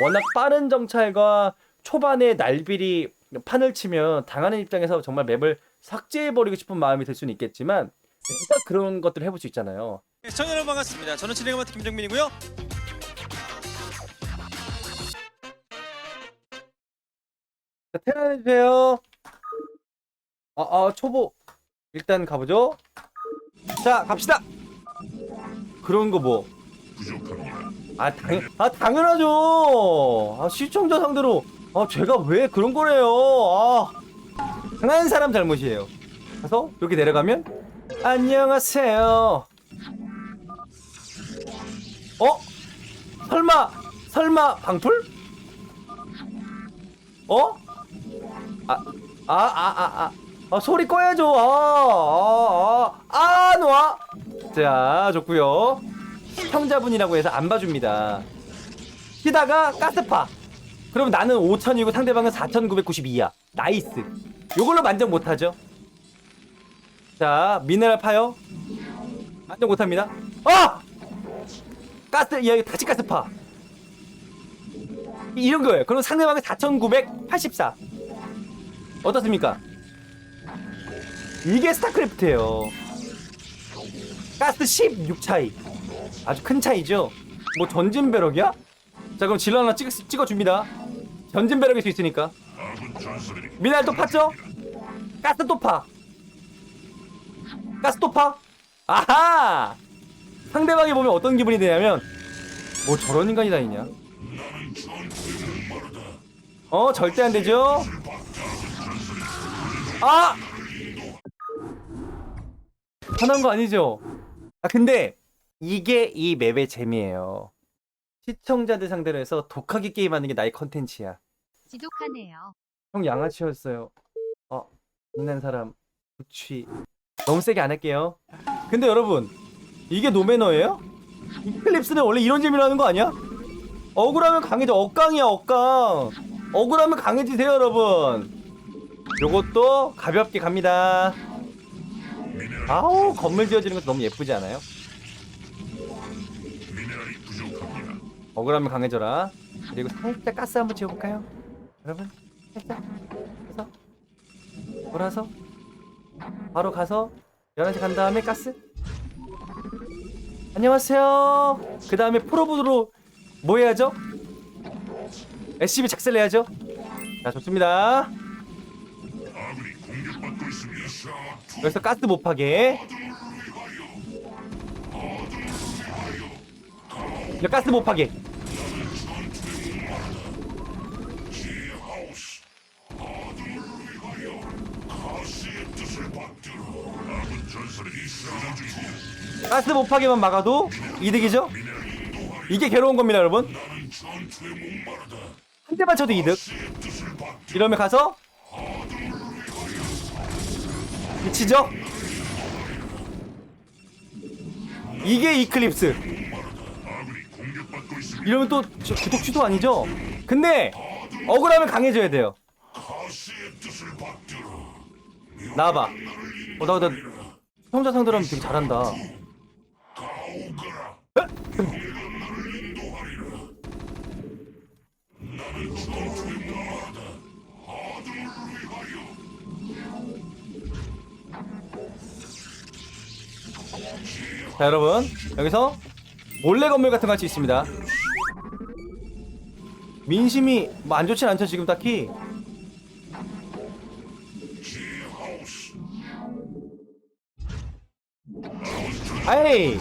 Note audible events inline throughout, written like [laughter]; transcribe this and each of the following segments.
워낙 빠른 정찰과 초반에 날비리 판을 치면 당하는 입장에서 정말 맵을 삭제해버리고 싶은 마음이 들 수는 있겠지만 내가 그런 것들을 해볼 수 있잖아요. 시청자 여러분 반갑습니다. 저는 진행을 맡은 김정민이고요. 자, 테란해주세요. 아, 아, 초보. 일단 가보죠. 자, 갑시다. 그런 거 뭐. 아, 당, 아, 당연하죠. 아, 시청자 상대로. 아, 제가 왜 그런 거래요. 아, 당한 사람 잘못이에요. 가서 여기 내려가면, 안녕하세요. 어? 설마, 설마, 방풀? 어? 아, 아, 아, 아, 아, 아 소리 꺼야죠. 아, 아, 아, 놓아. 자, 좋고요. 시청자분이라고 해서 안 봐줍니다. 히다가 가스파. 그럼 나는 5천이고 상대방은 4,992야. 나이스. 요걸로 만족 못하죠. 자, 미네랄 파요. 만족 못합니다. 아! 가스, 야, 다시 가스파. 이런 거예요. 그럼 상대방은 4,984. 어떻습니까? 이게 스타크래프트예요. 가스 16 차이. 아주 큰 차이죠. 뭐 전진 배럭이야? 자 그럼 질러 하나 찍, 찍어줍니다. 전진 배럭일 수 있으니까. 미날 또 팠죠? 가스 또 파. 가스 또 파. 아하! 상대방이 보면 어떤 기분이 드냐면 뭐 저런 인간이 다 있냐? 어 절대 안 되죠? 아! 화난 거 아니죠? 아 근데 이게 이 맵의 재미예요. 시청자들 상대로 해서 독하게 게임하는 게 나의 컨텐츠야. 지독하네요. 형 양아치였어요. 어, 있는 사람 구취 너무 세게 안 할게요. 근데 여러분 이게 노매너예요? 이클립스는 원래 이런 재미로 하는 거 아니야? 억울하면 강해져 억강이야 억강. 억울하면 강해지세요 여러분. 요것도 가볍게 갑니다. 아우 건물 지어지는 것도 너무 예쁘지 않아요? 억울하면 강해져라. 그리고 살짝 가스 한번 지어볼까요? 여러분 살짝 가서 돌아서 바로 가서 11시 간 다음에 가스 안녕하세요 그 다음에 프로브로 뭐 해야죠? SCB 작살 내야죠 자 좋습니다 여기서 가스 못 파게 이제 가스 못 파게 가스 못 파게만 막아도 이득이죠? 이게 괴로운 겁니다, 여러분. 한 대만 쳐도 이득. 이러면 가서 미치죠? 이게 이클립스. 이러면 또 저- 구독 취소 아니죠? 근데 억울하면 강해져야 돼요. 나와봐. 어, 나, 나, 시청자 상대로 하면 되게 잘한다. 자 여러분 여기서 몰래 건물 같은 거 할 수 있습니다 민심이 뭐 안 좋진 않죠 지금 딱히 아이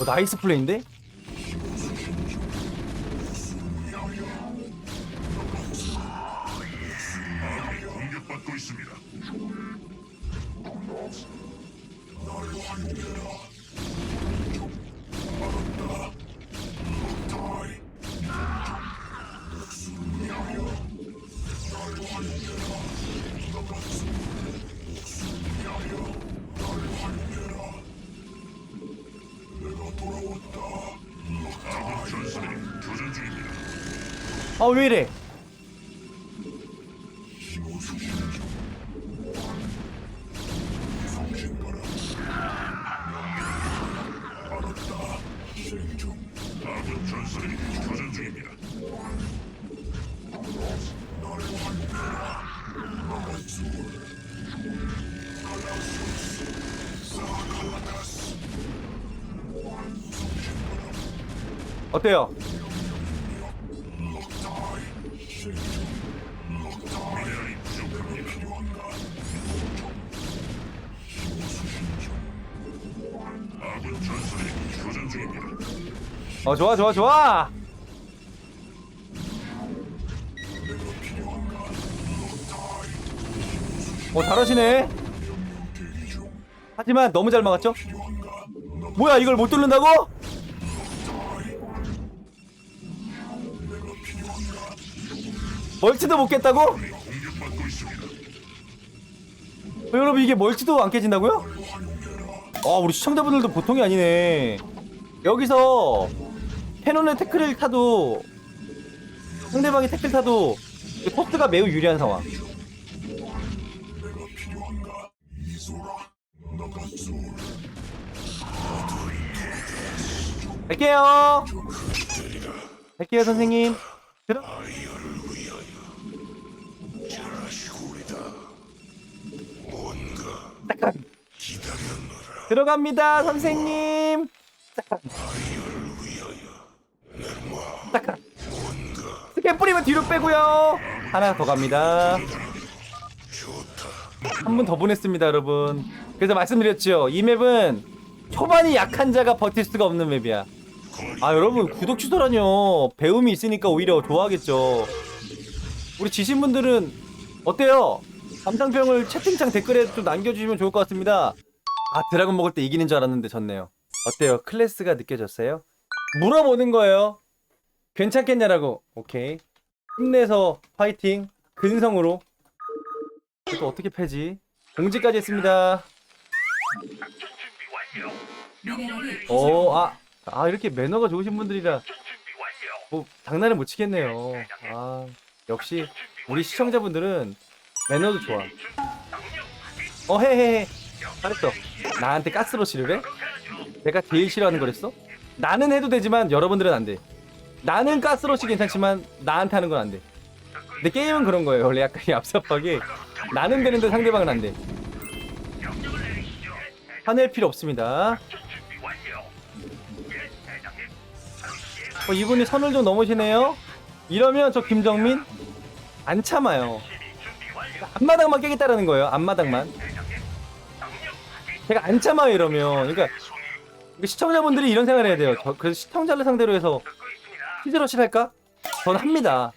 어, 나이스 플레이인데? 아 왜 이래? 어때요? 어 좋아 좋아 좋아 어 잘하시네 하지만 너무 잘 막았죠? 뭐야 이걸 못 뚫는다고? 멀티도 못 깼다고? 어, 여러분 이게 멀티도 안 깨진다고요? 아 우리 시청자분들도 보통이 아니네 여기서 캐논의 태클을 타도 상대방이 태클 타도 이 토스가 매우 유리한 상황 갈게요 갈게요 선생님. 들어갑니다 선생님. 스캔 뿌리면 뒤로 빼고요 하나 더 갑니다 한 분 더 보냈습니다 여러분. 그래서 말씀드렸죠. 이 맵은 초반이 약한 자가 버틸 수가 없는 맵이야. 아 여러분 구독 취소라뇨. 배움이 있으니까 오히려 좋아하겠죠. 우리 지신 분들은 어때요? 감상평을 채팅창 댓글에 좀 남겨주시면 좋을 것 같습니다. 아 드라곤 먹을 때 이기는 줄 알았는데 졌네요. 어때요? 클래스가 느껴졌어요? 물어보는 거예요. 괜찮겠냐라고. 오케이. 힘내서 파이팅. 근성으로 이거 어떻게 패지? 공지까지 했습니다 오, 아, 아 이렇게 매너가 좋으신 분들이라 뭐 장난을 못 치겠네요. 아, 역시 우리 시청자분들은 매너도 좋아. 어, 해해해. 잘했어. 나한테 가스로 치료래? 내가 제일 싫어하는 거랬어? 나는 해도 되지만 여러분들은 안 돼. 나는 가스로시 괜찮지만 나한테 하는 건 안 돼. 근데 게임은 그런 거예요. 원래 약간 얍삽하게 나는 되는데 상대방은 안 돼. 화낼 필요 없습니다. 어, 이분이 선을 좀 넘으시네요. 이러면 저 김정민 안 참아요. 앞마당만 깨겠다라는 거예요. 앞마당만. 제가 안 참아요 이러면. 그러니까 시청자분들이 이런 생각을 해야 돼요. 저, 그래서 시청자를 상대로 해서 히즈러실 할까? 저는 합니다.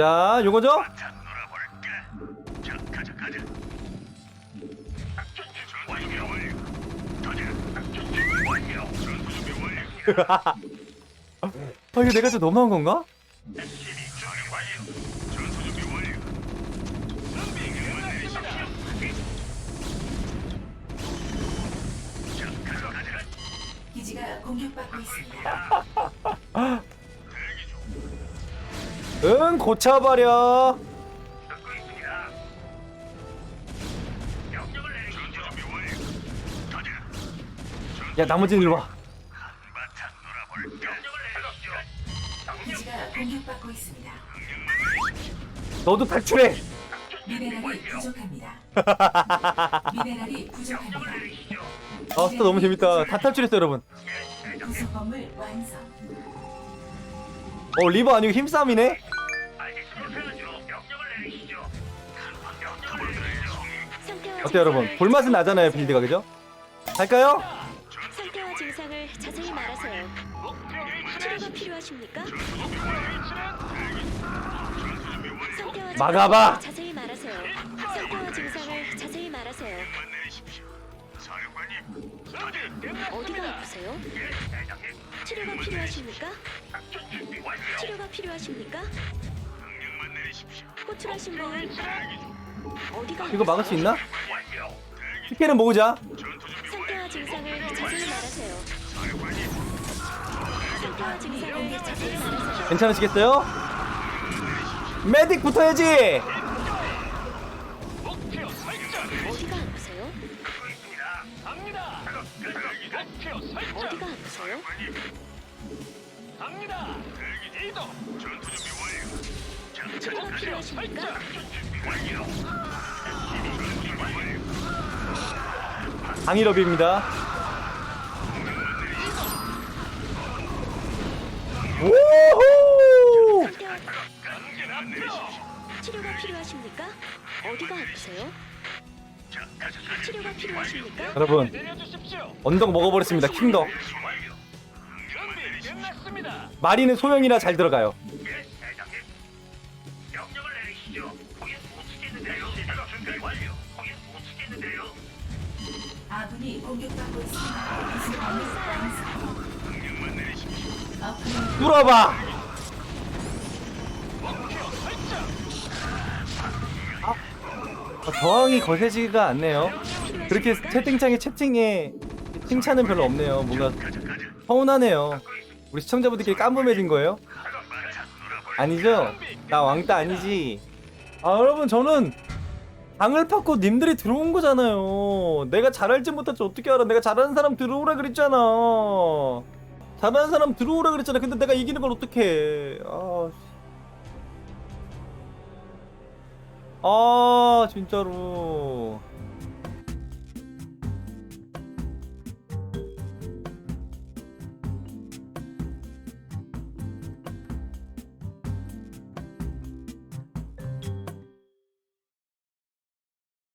자, 요거죠? [laughs] 아, 이거 내가 좀 너무한 건가? 기지가 공격받고 있습니다. [laughs] 응, 고쳐버려. 야, 나머지는 일로 와. 기지가 공격받고 있습니다. 너도 탈출해. 미네랄이 부족합니다. [laughs] 미네랄이 부족합니다. 아, 스타 너무 재밌다. 다 탈출했어, 여러분. 구성 건물 완성. 어, 리버 아니고 힘싸움이네? 어때요, 여러분? 볼맛은 나잖아요, 빌드가, 그죠? 갈까요? 상태와 증상을 자세히 말하세요. 치료가 필요하십니까? 상태와 막아봐. 증상을 자세히 말하세요. 상태와 증상을 자세히 말하세요. 어디가 아프세요? 치료가 필요하십니까? 치료가 필요하십니까? 호출하신 분 이거 막을 수 있나? 티켓은 모으자. 상태와 증상을 자세히 말하세요. 상태와 증상을 자세히 말하세요. 괜찮으시겠어요? 메딕 붙어야지. 어디가 아프세요? 어디가 아프세요? 치료가 필요하십니까? 강일업입니다. 오호! 치료가 필요하십니까? 어디가 아프세요? 치료가 필요하십니까? 여러분 언덕 먹어버렸습니다. 킹덕. 마리는 소형이라 잘 들어가요. 뚫어봐. 아, 아, 저항이 거세지가 않네요. 그렇게 채팅창에 채팅에 칭찬은 별로 없네요. 뭔가 서운하네요. 우리 시청자분들끼리 깜부매진 거예요? 아니죠? 나 왕따 아니지. 아 여러분 저는 방을 팠고 님들이 들어온 거잖아요. 내가 잘할지 못할지 어떻게 알아? 내가 잘하는 사람 들어오라 그랬잖아. 잘하는 사람 들어오라 그랬잖아. 근데 내가 이기는 걸 어떡해. 아, 씨. 아 진짜로.